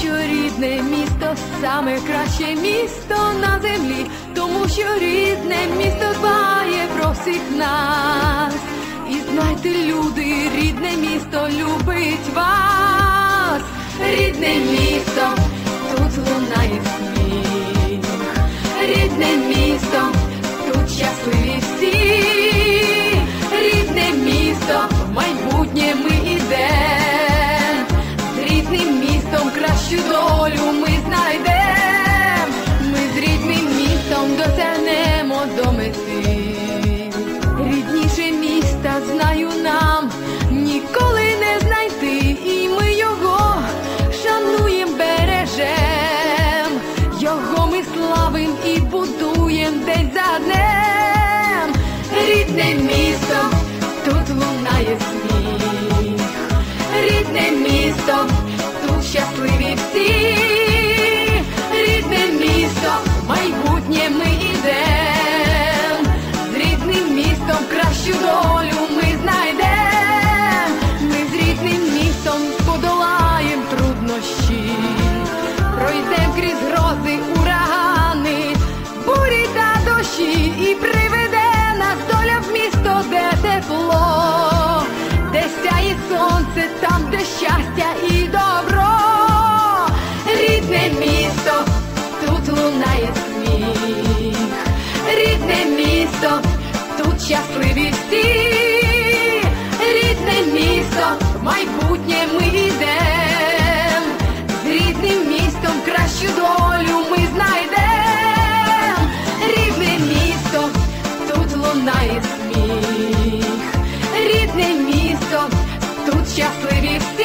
що рідне місто саме краще місто на землі, тому що рідне місто дбає про всіх нас. І знайте, люди, рідне місто любить вас, рідне місто. Місто, тут щасливі всі, рідне місто, майбутнє ми йдем, з рідним містом кращу долю ми знайдем, ми з рідним містом подолаєм труднощі, пройдем крізь грози, урагани, бурі та дощі, і щасливі всі, рідне місто, майбутнє ми йдем, з рідним містом кращу долю ми знайдем, рідне місто, тут лунає сміх, рідне місто, тут щасливі всі,